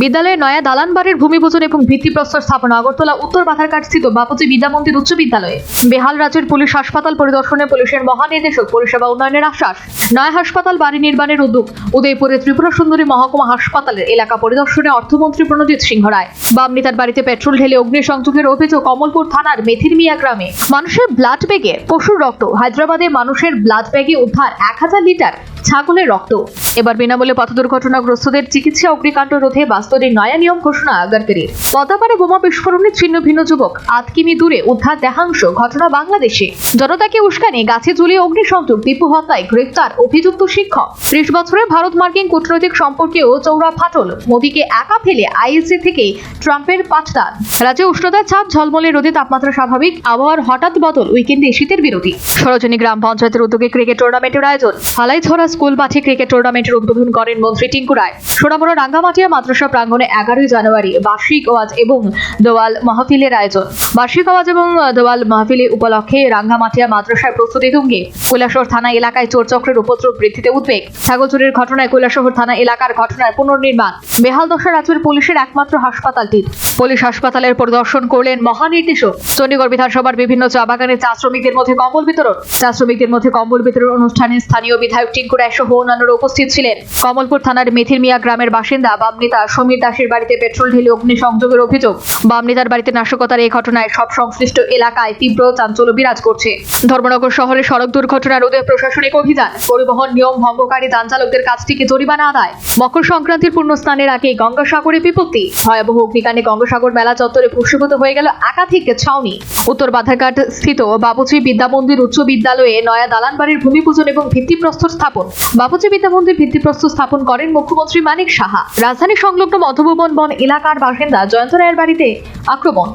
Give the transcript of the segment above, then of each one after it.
বিদ্যালয়ে নয়া দালান বাড়ির ভূমিপূজন এবং ভিত্তিপ্রস্তর স্থাপনা আগরতলা, উত্তর বাধারঘাট স্থিত বাপুজি বিদ্যা মন্দির উচ্চ বিদ্যালয়ে। বেহাল রাজ্যের পুলিশ হাসপাতাল পরিদর্শনে পুলিশের মহানির্দেশক, পরিষেবা উন্নয়নের আশ্বাস। নয়া হাসপাতাল বাড়ি নির্মাণের উদ্যোগ উদয়পুরে ত্রিপুরা সুন্দরী মহকুমা হাসপাতালের এলাকা পরিদর্শনে অর্থমন্ত্রী প্রণজিৎ সিংহ রায়। বাম বামনিতার বাড়িতে পেট্রোল ঢেলে অগ্নিসংযোগের অভিযোগ কমলপুর থানার মেথির মিয়া গ্রামে। মানুষের ব্লাড ব্যাগে পশুর রক্ত। হায়দ্রাবাদে মানুষের ব্লাড ব্যাগে উদ্ধার এক হাজার লিটার ছাগলের রক্ত। এবার বিনামূল্যে পথ দুর্ঘটনাগ্রস্তদের চিকিৎসা অগ্নিকাণ্ড রোধে বাস্তবের নয়া নিয়ম ঘোষণা গডকারির পদাপারে বোমা বিস্ফোরণে ছিন্ন ভিন্ন যুবক। আধ কিমি দূরে উদ্ধার দেহাংশ ঘটনা বাংলাদেশে। জনতাকে উস্কানি, গাছে ঝুলিয়ে অগ্নিসংযোগ দীপু হত্যায় গ্রেফতার অভিযুক্ত শিক্ষক। ত্রিশ বছরের ভারত মার্কিন কূটনৈতিক সম্পর্কেও চৌড়া ফাটল। মোদীকে একা ফেলে আইএসএ থেকে ট্রাম্পের পাঠদান। রাজ্যে উষ্ণতার চাপ ঝলমলে রোদে তাপমাত্রা স্বাভাবিক। আবহাওয়ার হঠাৎ বদল উইকেন্ডে শীতের বিরতি। সরোজনী গ্রাম পঞ্চায়েতের উদ্যোগে ক্রিকেট টুর্নামেন্টের আয়োজন। হালাইছড়া স্কুল মাঠে ক্রিকেট টুর্নামেন্টের উদ্বোধন করেন মন্ত্রী টিঙ্কু রায়। সোনামুড়া রাঙ্গামাটিয়া মাদ্রাসা প্রাঙ্গণে এগারোই জানুয়ারি বার্ষিক ওয়াজ এবং দোয়াল মাহফিলের আয়োজন। বার্ষিক ওয়াজ এবং দোয়াল মাহফিলে উপলক্ষে রাঙ্গামাটিয়া মাদ্রাসায় প্রস্তুতি তুঙ্গে। কৈলাসহর থানা এলাকায় চোরচক্রের উপদ্রব বৃদ্ধিতে উদ্বেগ। ছাগল চুরির ঘটনায় কৈলাসহর থানা এলাকার ঘটনায় পুনর্নির্মাণ। বেহাল দশা রাজ্যের পুলিশের একমাত্র হাসপাতালটির পুলিশ হাসপাতালের পরিদর্শন করলেন মহানির্দেশক। চণ্ডীগড় বিধানসভার বিভিন্ন চা বাগানে চা শ্রমিকদের মধ্যে কম্বল বিতরণ। চা শ্রমিকদের মধ্যে কম্বল বিতরণ অনুষ্ঠানে স্থানীয় বিধায়ক টিঙ্কু রায় সহ অন্যান্যরা উপস্থিত ছিলেন। কমলপুর থানার মেথির মিয়া গ্রামের বাসিন্দা বামনেতা সমীর দাসের বাড়িতে পেট্রোল ঢেলে অগ্নিসংযোগের অভিযোগ। বামনেতার বাড়িতে নাশকতার এই ঘটনায় সব সংশ্লিষ্ট এলাকায় তীব্র চাঞ্চল্য বিরাজ করছে। ধর্মনগর শহরে সড়ক দুর্ঘটনা রোধে প্রশাসনিক অভিযান। পরিবহন নিয়ম ভঙ্গকারী যান চালকদের কাছ থেকে জরিমানা আদায়। মকর সংক্রান্তির পূর্ণ স্নানের আগে গঙ্গাসাগরে বিপত্তি। ভয়াবহ অগ্নিকাণ্ডে গঙ্গাসাগর মেলা চত্বরে পুষ্পীভূত হয়ে গেল একাধিক ছাউনি। উত্তর বাধারঘাট স্থিত বাবুচি বিদ্যা মন্দির উচ্চ বিদ্যালয়ে নয়া দালান বাড়ির ভূমিপূজন এবং ভিত্তিপ্রস্তর স্থাপন। বাবুচি বিদ্যা মন্দির ভিত্তিপ্রস্তর স্থাপন করেন মুখ্যমন্ত্রী মানিক সাহা। রাজধানী সংলগ্ন মধুভবন বন এলাকার বাসিন্দা জয়ন্ত রায়ের বাড়িতে আক্রমণ।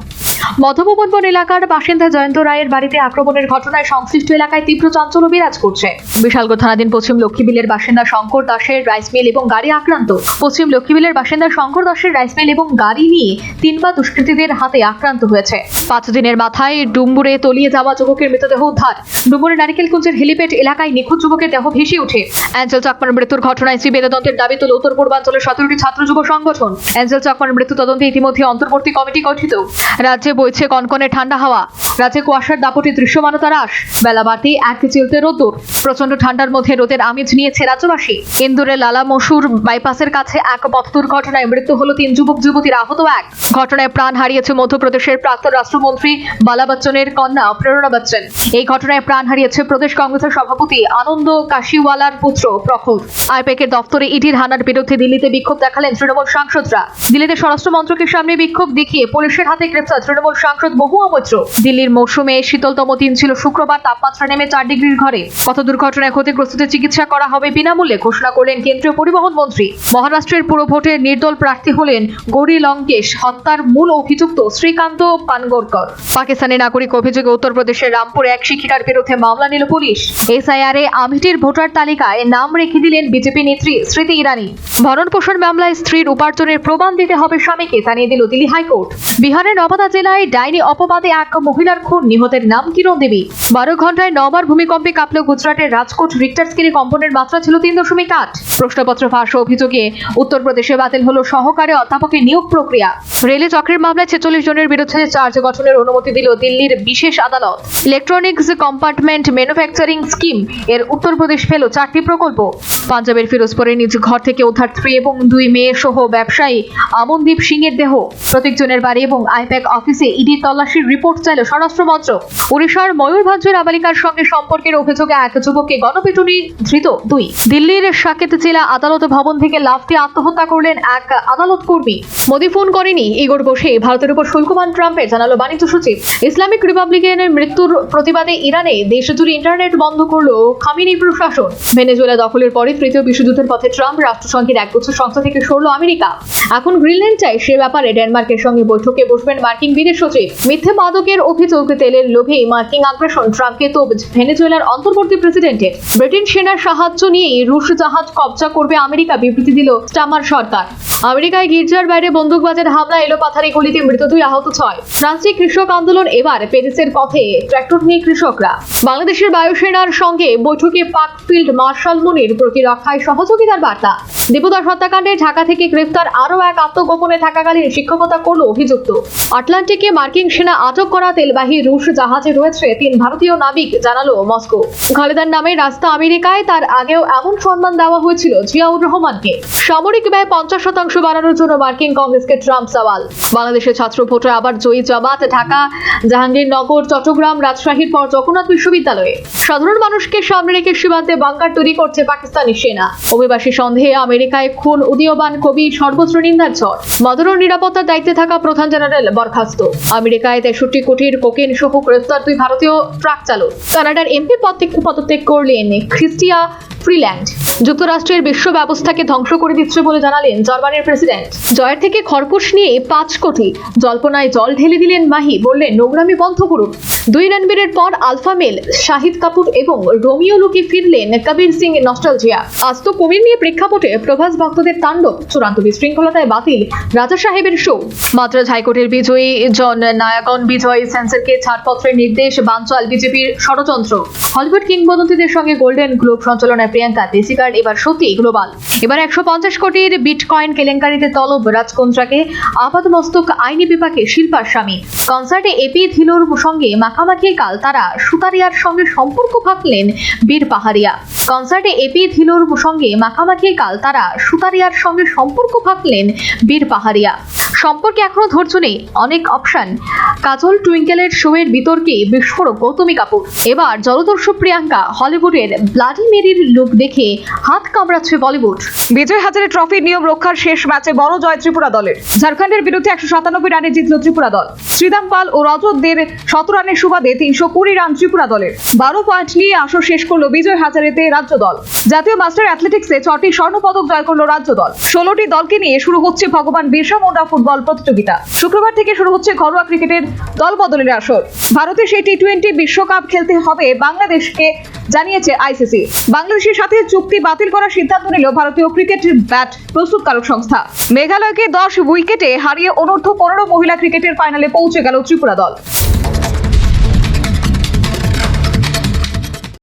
মধুভবন বন এলাকার বাসিন্দা জয়ন্ত রায়ের বাড়িতে আক্রমণের ঘটনায় সংশ্লিষ্ট এলাকায় তীব্র চাঞ্চল্য বিরাজ করছে। বিশালগড় থানাধীন পশ্চিম লক্ষ্মীবিলের বাসিন্দা শঙ্কর দাসের রাইস মিল এবং গাড়ি আক্রান্ত। পশ্চিম লক্ষ্মীবিলের বাসিন্দা শঙ্কর দাসের রাইস মিল এবং গাড়ি নিয়ে তিনবার দুষ্কৃতীদের হাতে আক্রান্ত হয়েছে। পাঁচ দিনের মাথায় ডুম্বুরে তলিয়ে যাওয়া যুবকের মৃতদেহ উদ্ধার। ডুম্বুরে নারিকেলকুঞ্জের হেলিপ্যাড এলাকায় নিখোঁজ যুবকের দেহ ভেসে ওঠে। অ্যাঞ্জেল চাকমার মৃত্যুর ঘটনায় শ্রী বেদদন্তের দাবি তুলে উত্তর পূর্বাঞ্চলের সতেরোটি ছাত্র যুব সংগঠন। অ্যাঞ্জেল চাকমার মৃত্যু তদন্তে ইতিমধ্যে অন্তর্বর্তী কমিটি গঠিত। রাজ্যে বইছে কনকনে ঠান্ডা হাওয়া। রাজ্যে কুয়াশার দাপটে দৃশ্যমানতা হ্রাস বেলা বাড়তেই এক চিলতে রোদ্দুর। প্রচণ্ড ঠান্ডার মধ্যে রোদের আমেজ নিয়েছে রাজ্যবাসী। ইন্দোরের লালা মসুর বাইপাসের কাছে এক পথ দুর্ঘটনায় মৃত্যু হলো তিন যুবক, যুবতীর আহত এক। ঘটনায় প্রাণ হারিয়েছে মধ্যপ্রদেশের প্রাক্তন রাষ্ট্রমন্ত্রী বালা বচ্চনের কন্যা প্রেরণা বচ্চন। এই ঘটনায় প্রাণ হারিয়েছে প্রদেশ কংগ্রেসের সভাপতি আনন্দ কাশিওয়ালার পুত্র প্রখর আইপ্যাকের দপ্তরে ইডির হানার বিরুদ্ধে দিল্লিতে বিক্ষোভ দেখালেন তৃণমূল সাংসদরা। দিল্লিতে স্বরাষ্ট্র মন্ত্রকের সামনে বিক্ষোভ দেখিয়ে পুলিশের হাতে গ্রেপ্তার তৃণমূল সাংসদ মহুয়া মৈত্র দিল্লির মৌসুমে শীতলতম দিন ছিল শুক্রবার, তাপমাত্রা নেমে চার ডিগ্রির ঘরে। কত দুর্ঘটনায় ক্ষতিগ্রস্তদের চিকিৎসা করা হবে বিনামূল্যে ঘোষণা করলেন কেন্দ্রীয় পরিবহন মন্ত্রী। মহারাষ্ট্রের পুরো ভোটে নির্দল প্রার্থী হলেন গৌরী লঙ্কেশ, হত্যার মূল অভিযুক্ত শ্রীকান্ত পানগরকর। পাকিস্তানি নাগরিক অভিযোগে উত্তরপ্রদেশের রামপুরে এক শিক্ষিকার বিরুদ্ধে মামলা নিল পুলিশ। এসআইআর আমিটির ভোটার তালিকায় নাম রেখে দিলেন বিজেপি নেত্রী স্মৃতি ইরানি। ভরণ পোষণ মামলায় স্ত্রীর উপার্জনের প্রমাণ দিতে হবে স্বামীকে, জানিয়ে দিল দিল্লি হাইকোর্ট। বিহারের নবাদা জেলায় ডাইনি অপবাদে এক মহিলার খুন। নিহতের নাম কিরণ দেবী। বারো ঘন্টায় নবার ভূমিকম্পে কাঁপল গুজরাটের রাজকোট রিক্টার স্কেলে কম্পনের মাত্রা ছিল তিন দশমিক আট। প্রশ্নপত্র ফাঁস অভিযোগে উত্তরপ্রদেশে বাতিল হলো সহকারে অধ্যাপকের নিয়োগ প্রক্রিয়া। রেলে চক্রের মামলায় ছেচল্লিশ জনের বিরুদ্ধে চার্জ গঠনের অনুমতি দিল দিল্লির বিশেষ আদালত। ইলেকট্রনিক্স কম্পার্টমেন্ট ম্যানুফ্যাকচারিং স্কিম এর উত্তরপ্রদেশ পেল চারটি প্রকল্প। পাঞ্জাবের ফিরোজপুরে নিজ ঘর থেকে উদ্ধার স্ত্রী এবং দুই মেয়ে সহ ব্যবসায়ী আমনদীপ সিং এর দেহ। প্রত্যেকজনের বাড়ি এবং আইপ্যাক অফিসে ইডি তল্লাশির রিপোর্ট চাইল স্বরাষ্ট্র মন্ত্রক। উড়িষ্যার ময়ূরভঞ্জের নাবালিকার সঙ্গে সম্পর্কের অভিযোগে এক যুবককে গণপিটুনি, ধৃত দুই। দিল্লির সাকেত জেলা আদালত ভবন থেকে লাফ দিয়ে আত্মহত্যা করলেন এক আদালত কর্মী। মোদী ফোন করেনি ইগোর বসে ভারতের উপর শুল্কমান ট্রাম্পের জানালো বাণিজ্য সচিব। ইসলামিক রিপাবলিকানের মৃত্যুর প্রতিবাদে ইরানে দেশ জুড়ে ইন্টারনেট বন্ধ করল খামিনি প্রশাসন। ভেনেজুয়েলা দখলের পরে তৃতীয় বিশ্বযুদ্ধের পথে ট্রাম্প রাষ্ট্রসংঘের এক বছর সংস্থা থেকে সরল আমেরিকা। এখন গ্রিনল্যান্ড চাই সে ব্যাপারে ডেনমার্কের সঙ্গে বৈঠকে বসবেন মার্কিন বিদেশ সচিব মিথ্যে মাদকের অভিযোগ তেলের লোভে মার্কিন আগ্রাসন। ট্রাম্পকে তো ভেনেজুয়েলার অন্তর্বর্তী প্রেসিডেন্টের ব্রিটেন সেনার সাহায্য নিয়েই রুশ জাহাজ কবজা করবে আমেরিকা, বিবৃতি দিল স্টামার সরকার আমেরিকায় গির্জার বাইরে বন্দুকবাজের হামলা এলো পাথারি গুলিতে মৃত দুই আহত ছয়। ফ্রান্সে কৃষক আন্দোলন এবার প্যারিসের পথে ট্র্যাক্টর নিয়ে কৃষকরা। বাংলাদেশের বায়ুসেনার সঙ্গে বৈঠকে পাক ফিল্ড মার্শাল মুনির প্রতিরক্ষায় সহযোগিতার বার্তা। দীপদাস হত্যাকাণ্ডে ঢাকা থেকে গ্রেফতার আরও এক আত্মগোপনে থাকাকালীন শিক্ষকতা করল অভিযুক্ত। আটলান্টিকে মার্কিন সেনা আটক করা তেলবাহী রুশ জাহাজে রয়েছে তিন ভারতীয় নাবিক, জানালো মস্কো। খালেদার নামে রাস্তা আমেরিকায় তার আগেও এমন সম্মান দেওয়া হয়েছিল জিয়াউর রহমানকে। সামরিক ব্যয় পঞ্চাশ শতাংশ বাড়ানোর জন্য মার্কিন কংগ্রেসকে ট্রাম্প সওয়াল। বাংলাদেশের ছাত্র ভোটে আবার জয়ী জামাত, ঢাকা, জাহাঙ্গীরনগর, চট্টগ্রাম, রাজশাহীর পর জগন্নাথ বিশ্ববিদ্যালয়ে। সাধারণ মানুষকে সামনে রেখে সীমান্তে বাংকার তৈরি করছে পাকিস্তানি সেনা। অভিবাসী সন্দেহে আমেরিকায় খুন উদীয়মান কবি সর্বত্র নিন্দার ঝড়। মদরণ নিরাপত্তার দায়িত্বে থাকা প্রধান জেনারেল বরখাস্ত। আমেরিকায় তেষট্টি কোটির কোকেন সহ গ্রেফতার দুই ভারতীয় ট্রাক চালক। কানাডার এমপি পদ থেকে পদত্যাগ করলেন খ্রিস্টিয়া ফ্রিল্যান্ড। যুক্তরাষ্ট্রের বিশ্ব ব্যবস্থাকে ধ্বংস করে দিচ্ছে বলে জানালেন জার্মানির প্রেসিডেন্ট। জয়ের থেকে খরপোশ নিয়ে পাঁচ কোটি। জল্পনায় জল ঢেলে দিলেন মাহি, বললেন, নোংরামি বন্ধ করুন। দুই রণবীরের পর আলফা মেল, শাহিদ কাপুর এবং রোমিও লুকি ফিরলেন কবির সিং নস্টালজিয়া। আজ তো কবির নিয়ে প্রেক্ষাপটে প্রভাস ভক্তদের তাণ্ডব। চূড়ান্ত বিশৃঙ্খলতায় বাতিল রাজা সাহেবের শো মাদ্রাজ হাইকোর্টের বিজয়ী জন নায়াগন বিজয় সেন্সরকে ছাড়পত্রের নির্দেশ বানচাল বিজেপির ষড়যন্ত্র। হলিউড কিংবদন্তিদের সঙ্গে গোল্ডেন গ্লোব সঞ্চালনায় প্রিয়াঙ্কা দেশিকার, এবার সত্যি গ্লোবাল। এবার একশো পঞ্চাশ কোটির বিটকয়েন কেলেঙ্কারিতে তলব রাজকন্দ্রাকে আপাতমস্তক আইনি বিপাকে শিল্পার স্বামী। কনসার্টে এপি ধিলোর সঙ্গে মাখামাখি কাল তারা সুতারিয়ার সঙ্গে সম্পর্ক ভাবলেন বীর পাহাড়িয়া। কনসার্টে এপি ধিলোর সঙ্গে মাখামাখি কাল তারা সুতারিয়ার সঙ্গে সম্পর্ক ভাবলেন বীর পাহাড়িয়া। সম্পর্কে এখনও ধৈর্য নেই। অনেক অপশন কাজল টুইঙ্কেলের শোয়ের বিতর্কে বিস্ফোরক গৌতমী কাপুর। এবার জলদর্শক প্রিয়াঙ্কা হলিউডের ব্লাডি মেরির লুক দেখে হাত কামড়াচ্ছে বলিউড। বিজয় হাজারে ট্রফির নিয়ম রক্ষার শেষ ম্যাচে বড় জয় ত্রিপুরা দলের। ঝাড়খণ্ডের বিরুদ্ধে একশো সাতানব্বই রানে জিতল ত্রিপুরা দল। শ্রীদাম পাল ও রজতদের শত রানের সুবাদে তিনশো কুড়ি রান ত্রিপুরা দলের। বারো পয়েন্ট নিয়ে আসর শেষ করল বিজয় হাজারেতে রাজ্য দল। জাতীয় মাস্টার অ্যাথলেটিক্সে ছটি স্বর্ণপদক জয় করল রাজ্য দল। ষোলোটি দলকে নিয়ে শুরু হচ্ছে ভগবান বিরসা মুন্ডা ফুটবল প্রতিযোগিতা। শুক্রবার থেকে শুরু হচ্ছে ঘরোয়া ক্রিকেটের দল বদলের আসর। ভারতে সেই টি টোয়েন্টি বিশ্বকাপ খেলতে হবে বাংলাদেশকে, জানিয়েছে আইসিসি বাংলাদেশের সাথে চুক্তি বাতিল করার সিদ্ধান্ত নিল ভারতীয় ক্রিকেট ব্যাট প্রস্তুতকারক সংস্থা। মেঘালয়কে দশ উইকেটে হারিয়ে অনূর্ধ্ব পনেরো মহিলা ক্রিকেটের ফাইনালে পৌঁছে গেল ত্রিপুরা দল।